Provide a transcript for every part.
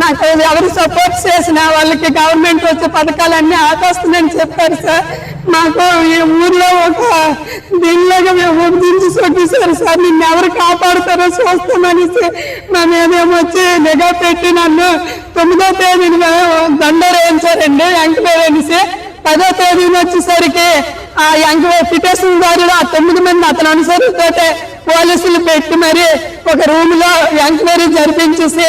నాకు ఎవరు సపోర్ట్ చేసినా వాళ్ళకి గవర్నమెంట్ వచ్చే పథకాలన్నీ ఆపేస్తుందని చెప్పారు సార్. మాకు ఈ ఊర్లో ఒక దీనిలాగా మేము దించి చూపిస్తారు సార్. నిన్ను ఎవరు కాపాడుతారో చూస్తామనేసి మా మీదేమో వచ్చి నిఘా పెట్టి నన్ను తొమ్మిదో తేదీని దండ వేయించారండి వెంకటేశ్వర అనేసి పదో తేదీన వచ్చేసరికి ఆ ఎంక పిటిషన్ దారిలో ఆ తొమ్మిది మంది అతను అనుసరితో పోలీసులు పెట్టి మరి ఒక రూమ్లో ఎంక్వైరీ జరిపించేసి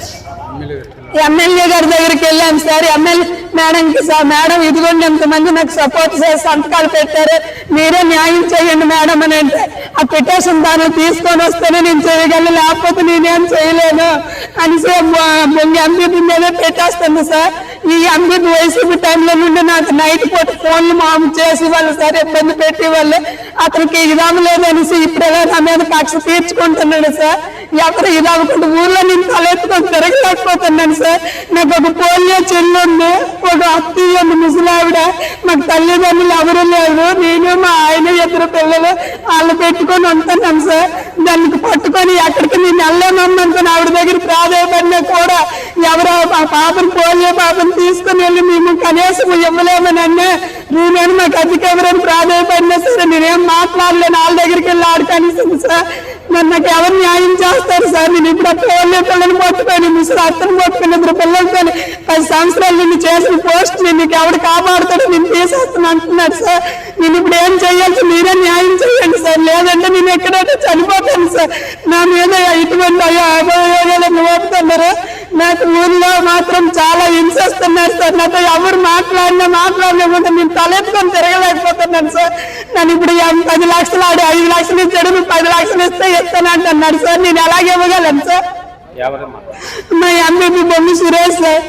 ఎమ్మెల్యే గారి దగ్గరికి వెళ్ళాను సార్. ఎమ్మెల్యే మేడంకి సార్ మేడం ఇదిగోండి ఎంతమంది నాకు సపోర్ట్ చేసి సంతకాలు పెట్టారు. మీరే న్యాయం చేయండి మేడం అని అంటే ఆ పిటిషన్ దాన్ని తీసుకొని వస్తేనే నేను చేయగలను లేకపోతే నేనేం చేయలేను అనేసి ఎంపీ మీదే పెట్టేస్తాను సార్. ఈ ఎంపీ వైసీపీ టైంలో నుండి నాకు నైట్ పూట ఫోన్లు మాము చేసి వాళ్ళు సార్ ఇబ్బంది పెట్టి వాళ్ళు అతనికి ఇదాము లేదనేసి ఇప్పుడే నా మీద కక్ష తీర్చుకుంటున్నాడు సార్. ఎవరు ఇదవకుండా ఊర్లో నేను తలెత్తుకొని తిరగలేకపోతున్నాను సార్. నాకు ఒక పోలియో చెల్లుంది ఒక అత్తయ్య ముసలావిడ. మాకు తల్లిదండ్రులు ఎవరు లేరు. నేను మా ఆయన ఇద్దరు పిల్లలు వాళ్ళు పెట్టుకొని ఉంటున్నాను సార్. దానికి పట్టుకొని ఎక్కడికి నేను వెళ్ళలేమనుకుని ఆవిడ దగ్గర ప్రాధాయపడినా కూడా ఎవరో మా పాపను పోలియో పాపను తీసుకుని వెళ్ళి మేము కనీసం ఇవ్వలేమని అన్నా. నేనేమో నాకు అధిక ఎవరైనా ప్రాధాయపడినా సరే నేనేం మాట్లాడలేను. వాళ్ళ దగ్గరికి వెళ్ళి ఆడకనిస్తుంది సార్ మరి నాకు ఎవరు న్యాయం చేస్తారు సార్? నేను ఇప్పుడు ఆ పోలియో పిల్లలు పట్టుకొని ముసలి అత్తను పట్టుకొని ఇద్దరు పిల్లలతో పది సంవత్సరాలు నిన్ను చేసిన పోస్ట్ నేను నీకు ఎవరు కాపాడుతాడో నేను తీసేస్తాను అంటున్నాడు సార్. నేను ఇప్పుడు ఏం చేయాల్సి మీరే న్యాయం చేయండి సార్. లేదంటే నేను ఎక్కడైతే చనిపోతాను సార్. నా మీద ఇటువంటి అయ్యో నాకు ఊర్లో మాత్రం చాలా హింసిస్తున్నారు సార్. నాతో ఎవరు మాట్లాడినా మాట్లాడలేకపోతే నేను తలెత్తుకొని తిరగలేకపోతున్నాను సార్. నన్ను ఇప్పుడు పది లక్షలు ఆడి ఐదు లక్షలు ఇచ్చాడు నువ్వు పది లక్షలు ఇస్తే ఇస్తానంటున్నాడు సార్. నేను ఎలాగే ఇవ్వగలను సార్? మా ఎంబీపీ బొమ్మి సురేష్ సార్.